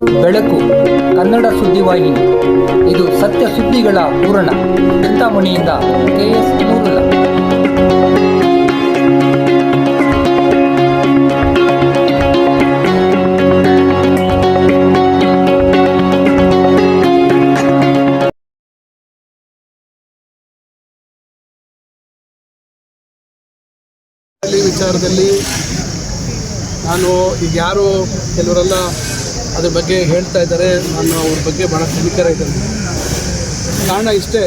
ಬೆಳಕು, ಕನ್ನಡ ಸುದ್ದಿವಾಹಿನಿ ಇದು ಸತ್ಯ ಸುದ್ದಿಗಳ ಪೂರಣ ಚಿಂತಾಮಣಿಯಿಂದ ಕೆಎಸ್ ನೂರುಲ್ಲ ವಿಚಾರದಲ್ಲಿ ನಾನು ಈಗ ಯಾರು ಕೆಲವರೆಲ್ಲ ಅದ್ರ ಬಗ್ಗೆ ಹೇಳ್ತಾ ಇದ್ದಾರೆ. ನಾನು ಅವ್ರ ಬಗ್ಗೆ ಭಾಳ ತನಿಖರ ಇದ್ದೇನೆ. ಕಾರಣ ಇಷ್ಟೇ.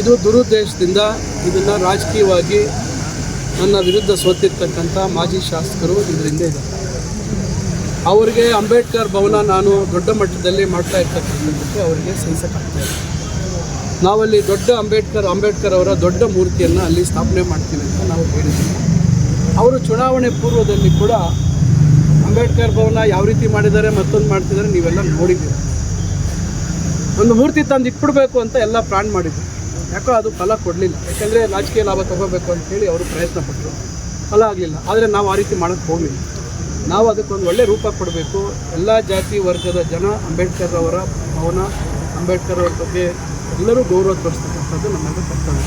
ಇದು ದುರುದ್ದೇಶದಿಂದ ಇದನ್ನು ರಾಜಕೀಯವಾಗಿ ನನ್ನ ವಿರುದ್ಧ ಸೋತಿರ್ತಕ್ಕಂಥ ಮಾಜಿ ಶಾಸಕರು ಇದರಿಂದ ಇದ್ದಾರೆ ಅವರಿಗೆ ಅಂಬೇಡ್ಕರ್ ಭವನ ನಾನು ದೊಡ್ಡ ಮಟ್ಟದಲ್ಲಿ ಮಾಡ್ತಾ ಇರ್ತಕ್ಕಂಥದ್ದಕ್ಕೆ ಅವರಿಗೆ ಸಹಿಸಕ್ಕಾಗ್ತಾ ಇದೆ. ನಾವಲ್ಲಿ ದೊಡ್ಡ ಅಂಬೇಡ್ಕರ್ ಅಂಬೇಡ್ಕರ್ ಅವರ ದೊಡ್ಡ ಮೂರ್ತಿಯನ್ನು ಅಲ್ಲಿ ಸ್ಥಾಪನೆ ಮಾಡ್ತೀವಿ ಅಂತ ನಾವು ಹೇಳಿದ್ದೀವಿ. ಅವರು ಚುನಾವಣೆ ಪೂರ್ವದಲ್ಲಿ ಕೂಡ ಅಂಬೇಡ್ಕರ್ ಭವನ ಯಾವ ರೀತಿ ಮಾಡಿದ್ದಾರೆ, ಮತ್ತೊಂದು ಮಾಡ್ತಿದ್ದಾರೆ, ನೀವೆಲ್ಲ ನೋಡಿದ್ದೀರಿ. ಒಂದು ಮೂರ್ತಿ ತಂದು ಇಟ್ಬಿಡ್ಬೇಕು ಅಂತ ಎಲ್ಲ ಪ್ಲಾನ್ ಮಾಡಿದ್ರು. ಯಾಕೋ ಅದು ಫಲ ಕೊಡಲಿಲ್ಲ. ಯಾಕಂದರೆ ರಾಜಕೀಯ ಲಾಭ ತಗೋಬೇಕು ಅಂತ ಹೇಳಿ ಅವರು ಪ್ರಯತ್ನ ಪಟ್ಟರು ಫಲ ಆಗಲಿಲ್ಲ. ಆದರೆ ನಾವು ಆ ರೀತಿ ಮಾಡೋಕ್ಕೆ ಹೋಗಲಿಲ್ಲ. ನಾವು ಅದಕ್ಕೊಂದು ಒಳ್ಳೆ ರೂಪ ಕೊಡಬೇಕು. ಎಲ್ಲ ಜಾತಿ ವರ್ಗದ ಜನ ಅಂಬೇಡ್ಕರ್ ಅವರ ಭವನ, ಅಂಬೇಡ್ಕರ್ ಅವರ ಬಗ್ಗೆ ಎಲ್ಲರೂ ಗೌರವ ತೋರಿಸ್ತಕ್ಕಂಥದ್ದು ನಮ್ಮೆಲ್ಲರ ಕರ್ತವ್ಯ.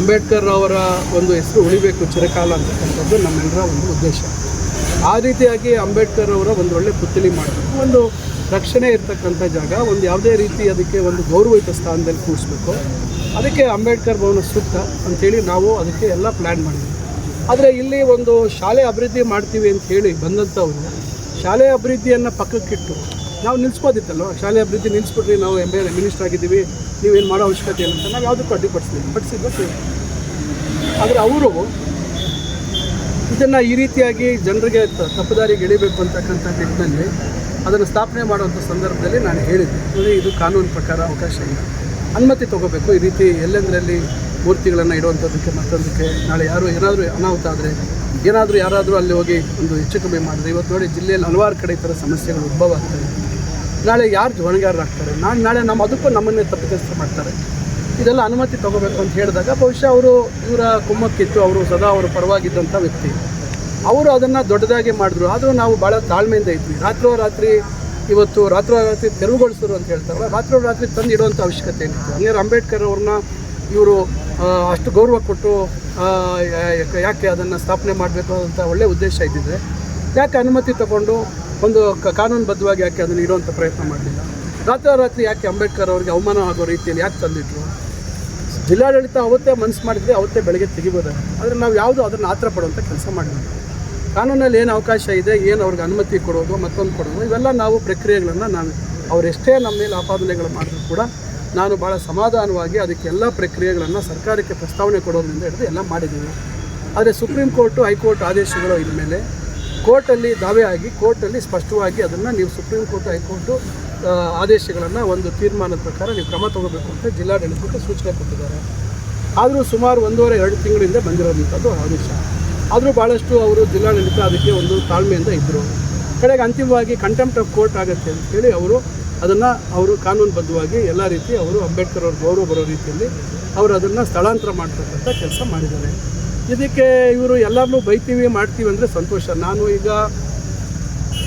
ಅಂಬೇಡ್ಕರ್ ಅವರ ಒಂದು ಹೆಸರು ಉಳಿಬೇಕು ಚಿರಕಾಲ ಅಂತಕ್ಕಂಥದ್ದು ನಮ್ಮೆಲ್ಲರ ಒಂದು ಉದ್ದೇಶ. ಆ ರೀತಿಯಾಗಿ ಅಂಬೇಡ್ಕರ್ ಅವರ ಒಂದು ಒಳ್ಳೆ ಪುತ್ಥಳಿ ಮಾಡಬೇಕು ಒಂದು ರಕ್ಷಣೆ ಇರ್ತಕ್ಕಂಥ ಜಾಗ, ಒಂದು ಯಾವುದೇ ರೀತಿ ಅದಕ್ಕೆ ಒಂದು ಗೌರವಯುತ ಸ್ಥಾನದಲ್ಲಿ ಕೂರಿಸ್ಬೇಕು. ಅದಕ್ಕೆ ಅಂಬೇಡ್ಕರ್ ಭವನ ಸೂಕ್ತ ಅಂಥೇಳಿ ನಾವು ಅದಕ್ಕೆ ಎಲ್ಲ ಪ್ಲ್ಯಾನ್ ಮಾಡಿದ್ವಿ. ಆದರೆ ಇಲ್ಲಿ ಒಂದು ಶಾಲೆ ಅಭಿವೃದ್ಧಿ ಮಾಡ್ತೀವಿ ಅಂತ ಹೇಳಿ ಬಂದಂಥವ್ರು ಶಾಲೆ ಅಭಿವೃದ್ಧಿಯನ್ನು ಪಕ್ಕಕ್ಕಿಟ್ಟು, ನಾವು ನಿಲ್ಲಿಸ್ಬೋದಿತ್ತಲ್ವ ಶಾಲೆ ಅಭಿವೃದ್ಧಿ ನಿಲ್ಲಿಸ್ಬಿಟ್ರಿ ನಾವು ಎಂ ಎಲ್ ಮಿನಿಸ್ಟರ್ ಆಗಿದ್ದೀವಿ, ನೀವೇನು ಮಾಡೋ ಅವಶ್ಯಕತೆ ಇಲ್ಲ ಅಂತ ನಾವು ಯಾವುದಕ್ಕೂ ಅಡ್ಡಿಪಡಿಸ್ತೀವಿ ಪಡಿಸಿದ್ದು ಆದರೆ ಅವರು ಇದನ್ನು ಈ ರೀತಿಯಾಗಿ ಜನರಿಗೆ ತಪ್ಪುದಾರಿಗೆ ಎಳಿಬೇಕು ಅಂತಕ್ಕಂಥ ನಿಟ್ಟಿನಲ್ಲಿ ಅದನ್ನು ಸ್ಥಾಪನೆ ಮಾಡುವಂಥ ಸಂದರ್ಭದಲ್ಲಿ ನಾನು ಹೇಳಿದ್ದೆ. ಇದು ಕಾನೂನು ಪ್ರಕಾರ ಅವಕಾಶ ಇಲ್ಲ. ಅನುಮತಿ ತಗೋಬೇಕು. ಈ ರೀತಿ ಎಲ್ಲೆಂದರಲ್ಲಿ ಮೂರ್ತಿಗಳನ್ನು ಇಡುವಂಥದ್ದಕ್ಕೆ ಮತ್ತೊಂದಕ್ಕೆ ನಾಳೆ ಯಾರು ಏನಾದರೂ ಅನಾಹುತ ಆದರೆ ಏನಾದರೂ ಯಾರಾದರೂ ಅಲ್ಲಿ ಹೋಗಿ ಒಂದು ಹೆಚ್ಚು ಕಮ್ಮಿ ಮಾಡಿದ್ರೆ. ಇವತ್ತು ನೋಡಿ, ಜಿಲ್ಲೆಯಲ್ಲಿ ಹಲವಾರು ಕಡೆ ಈ ಥರ ಸಮಸ್ಯೆಗಳು ಉದ್ಭವ ಆಗ್ತವೆ ನಾಳೆ ಯಾರು ಹೊಣೆಗಾರರಾಗ್ತಾರೆ? ನಾನು ನಾಳೆ ನಮ್ಮ, ಅದಕ್ಕೂ ನಮ್ಮನ್ನೇ ತಪ್ಪಿತಸ್ಥ ಮಾಡ್ತಾರೆ. ಇದೆಲ್ಲ ಅನುಮತಿ ತಗೋಬೇಕು ಅಂತ ಹೇಳಿದಾಗ ಬಹುಶಃ ಅವರು ಇವರ ಕುಮ್ಮಕ್ಕಿತ್ತು, ಅವರು ಸದಾ ಅವರು ಪರವಾಗಿದ್ದಂಥ ವ್ಯಕ್ತಿ. ಅವರು ಅದನ್ನು ದೊಡ್ಡದಾಗಿ ಮಾಡಿದ್ರು. ಆದರೂ ನಾವು ಭಾಳ ತಾಳ್ಮೆಯಿಂದ ಇದ್ವಿ. ರಾತ್ರೋರಾತ್ರಿ ಇವತ್ತು ರಾತ್ರೋರಾತ್ರಿ ತೆರವುಗೊಳಿಸಿದ್ರು ಅಂತ ಹೇಳ್ತಾರಲ್ಲ, ರಾತ್ರೋರಾತ್ರಿ ತಂದು ಇಡುವಂಥ ಅವಶ್ಯಕತೆ ಏನಿತ್ತು? ಹಂಗಾರೆ ಅಂಬೇಡ್ಕರ್ ಅವ್ರನ್ನ ಇವರು ಅಷ್ಟು ಗೌರವ ಕೊಟ್ಟು ಯಾಕೆ ಅದನ್ನು ಸ್ಥಾಪನೆ ಮಾಡಬೇಕು ಅಂತ ಒಳ್ಳೆಯ ಉದ್ದೇಶ ಇದ್ದಿದ್ರೆ ಯಾಕೆ ಅನುಮತಿ ತಗೊಂಡು ಒಂದು ಕಾನೂನುಬದ್ಧವಾಗಿ ಯಾಕೆ ಅದನ್ನು ಇಡುವಂಥ ಪ್ರಯತ್ನ ಮಾಡಲಿಲ್ಲ? ರಾತ್ರೋರಾತ್ರಿ ಯಾಕೆ ಅಂಬೇಡ್ಕರ್ ಅವರಿಗೆ ಅವಮಾನ ಆಗೋ ರೀತಿಯಲ್ಲಿ ಯಾಕೆ ತಂದಿಟ್ರು ಜಿಲ್ಲಾಡಳಿತ ಅವತ್ತೇ ಮನಸ್ಸು ಮಾಡಿದ್ರೆ ಅವತ್ತೇ ಬೆಳಗ್ಗೆ ತೆಗಿಬೋದು. ಆದರೆ ನಾವು ಯಾವುದು ಅದನ್ನು ಆತರ ಪಡುವಂಥ ಕೆಲಸ ಮಾಡಿದ್ವಿ ಕಾನೂನಲ್ಲಿ ಏನು ಅವಕಾಶ ಇದೆ, ಏನು ಅವ್ರಿಗೆ ಅನುಮತಿ ಕೊಡೋದು, ಮತ್ತೊಂದು ಕೊಡೋದು, ಇವೆಲ್ಲ ನಾವು ಪ್ರಕ್ರಿಯೆಗಳನ್ನು ನಾನು ಅವರೆಷ್ಟೇ ನಮ್ಮ ಮೇಲೆ ಆಪಾದನೆಗಳು ಮಾಡಿದ್ರು ಕೂಡ ನಾನು ಭಾಳ ಸಮಾಧಾನವಾಗಿ ಅದಕ್ಕೆಲ್ಲ ಪ್ರಕ್ರಿಯೆಗಳನ್ನು ಸರ್ಕಾರಕ್ಕೆ ಪ್ರಸ್ತಾವನೆ ಕೊಡೋದ್ರಿಂದ ಹಿಡಿದು ಎಲ್ಲ ಮಾಡಿದ್ದೀವಿ ಆದರೆ ಸುಪ್ರೀಂ ಕೋರ್ಟು, ಹೈಕೋರ್ಟ್ ಆದೇಶಗಳು ಇದ ಮೇಲೆ ಕೋರ್ಟಲ್ಲಿ ದಾವೆ ಆಗಿ, ಕೋರ್ಟಲ್ಲಿ ಸ್ಪಷ್ಟವಾಗಿ ಅದನ್ನು ನೀವು ಸುಪ್ರೀಂ ಕೋರ್ಟ್ ಹೈಕೋರ್ಟು ಆದೇಶಗಳನ್ನು ಒಂದು ತೀರ್ಮಾನದ ಪ್ರಕಾರ ನೀವು ಕ್ರಮ ತಗೋಬೇಕು ಅಂತ ಜಿಲ್ಲಾಡಳಿತಕ್ಕೆ ಸೂಚನೆ ಕೊಟ್ಟಿದ್ದಾರೆ. ಆದರೂ ಸುಮಾರು ಒಂದೂವರೆ, ಎರಡು ತಿಂಗಳಿಂದ ಬಂದಿರೋದಂಥದ್ದು ಆದೇಶ. ಆದರೂ ಭಾಳಷ್ಟು ಅವರು ಜಿಲ್ಲಾಡಳಿತ ಅದಕ್ಕೆ ಒಂದು ತಾಳ್ಮೆಯಿಂದ ಇದ್ದರು ಕಡೆಗೆ ಅಂತಿಮವಾಗಿ ಕಂಟೆಂಪ್ಟ್ ಆಫ್ ಕೋರ್ಟ್ ಆಗುತ್ತೆ ಅಂತೇಳಿ ಅವರು ಅದನ್ನು ಅವರು ಕಾನೂನುಬದ್ಧವಾಗಿ ಎಲ್ಲ ರೀತಿ ಅವರು ಅಂಬೇಡ್ಕರ್ ಅವ್ರ ಗೌರವ ಬರೋ ರೀತಿಯಲ್ಲಿ ಅವರು ಅದನ್ನು ಸ್ಥಳಾಂತರ ಮಾಡ್ತಕ್ಕಂಥ ಕೆಲಸ ಮಾಡಿದ್ದಾರೆ. ಇದಕ್ಕೆ ಇವರು ಎಲ್ಲರನ್ನೂ ಬೈತೀವಿ, ಮಾಡ್ತೀವಿ ಅಂದರೆ ಸಂತೋಷ. ನಾನು ಈಗ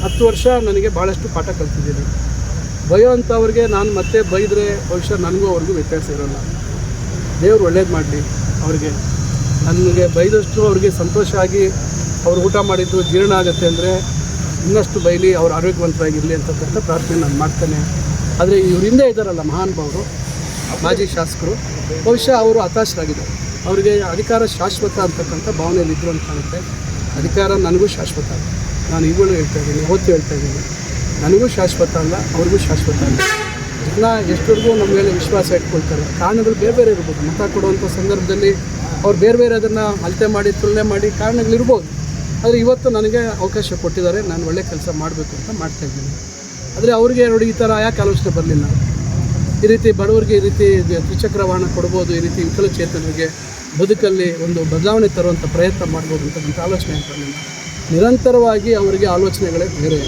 ಹತ್ತು ವರ್ಷ ನನಗೆ ಭಾಳಷ್ಟು ಪಾಠ ಕಲ್ತಿದ್ದೀನಿ. ಬಯೋ ಅಂಥವ್ರಿಗೆ ನಾನು ಮತ್ತೆ ಬೈದರೆ ಬಹುಶಃ ನನಗೂ ಅವ್ರಿಗೂ ವ್ಯತ್ಯಾಸ ಇರೋಲ್ಲ. ದೇವ್ರು ಒಳ್ಳೇದು ಮಾಡಲಿ ಅವ್ರಿಗೆ. ನನಗೆ ಬೈದಷ್ಟು ಅವ್ರಿಗೆ ಸಂತೋಷ ಆಗಿ ಅವ್ರು ಊಟ ಮಾಡಿದ್ದು ಜೀರ್ಣ ಆಗುತ್ತೆ ಅಂದರೆ ಇನ್ನಷ್ಟು ಬೈಲಿ ಅವ್ರು ಆರೋಗ್ಯವಂತರಾಗಿರಲಿ ಅಂತಕ್ಕಂಥ ಪ್ರಾರ್ಥನೆ ನಾನು ಮಾಡ್ತೇನೆ. ಆದರೆ ಇವ್ರ ಹಿಂದೆ ಇದ್ದಾರಲ್ಲ ಮಹಾನುಭಾವರು ಮಾಜಿ ಶಾಸಕರು, ಬಹುಶಃ ಅವರು ಹತಾಶರಾಗಿದ್ದಾರೆ. ಅವರಿಗೆ ಅಧಿಕಾರ ಶಾಶ್ವತ ಅಂತಕ್ಕಂಥ ಇದ್ರು ಅಂತ ಕಾಣುತ್ತೆ. ಅಧಿಕಾರ ನನಗೂ ಶಾಶ್ವತ ಅಲ್ಲ. ನಾನು ಈಗಲೂ ಹೇಳ್ತಾ ಇದ್ದೀನಿ ಹೊತ್ತು ಹೇಳ್ತಾ ಇದ್ದೀನಿ. ನನಗೂ ಶಾಶ್ವತ ಅಲ್ಲ, ಅವ್ರಿಗೂ ಶಾಶ್ವತ ಅಲ್ಲ. ಜನ ಎಷ್ಟರಿಗೂ ನಮ್ಮ ಮೇಲೆ ವಿಶ್ವಾಸ ಇಟ್ಕೊಳ್ತಾರೆ. ಕಾರಣಗಳು ಬೇರೆ ಬೇರೆ ಇರ್ಬೋದು. ಮತ ಕೊಡುವಂಥ ಸಂದರ್ಭದಲ್ಲಿ ಅವ್ರು ಬೇರೆ ಬೇರೆ ಅದನ್ನು ಅಳತೆ ಮಾಡಿ, ತುಲನೆ ಮಾಡಿ ಕಾರಣಗಳಿರ್ಬೋದು ಆದರೆ ಇವತ್ತು ನನಗೆ ಅವಕಾಶ ಕೊಟ್ಟಿದ್ದಾರೆ. ನಾನು ಒಳ್ಳೆ ಕೆಲಸ ಮಾಡಬೇಕು ಅಂತ ಮಾಡ್ತಾ ಇದ್ದೀನಿ. ಆದರೆ ಅವ್ರಿಗೆ ನೋಡಿ ಈ ಥರ ಯಾಕೆ ಆಲೋಚನೆ ಬರಲಿಲ್ಲ? ಈ ರೀತಿ ಬಡವರಿಗೆ ಈ ರೀತಿ ದ್ವಿಚಕ್ರ ವಾಹನ ಕೊಡ್ಬೋದು, ಈ ರೀತಿ ವಿಕಲಚೇತನರಿಗೆ ಬದುಕಲ್ಲಿ ಒಂದು ಬದಲಾವಣೆ ತರುವಂಥ ಪ್ರಯತ್ನ ಮಾಡ್ಬೋದು ಅಂತಕ್ಕಂಥ ಆಲೋಚನೆ ಬರಲಿಲ್ಲ ನಿರಂತರವಾಗಿ ಅವರಿಗೆ ಆಲೋಚನೆಗಳೇ ಬೇರೆ.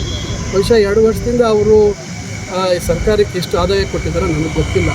ಬಹುಶಃ ಎರಡು ವರ್ಷದಿಂದ ಅವರು ಸರ್ಕಾರಕ್ಕೆ ಎಷ್ಟು ಆದಾಯ ಕೊಟ್ಟಿದ್ದಾರೆ ನನಗೆ ಗೊತ್ತಿಲ್ಲ.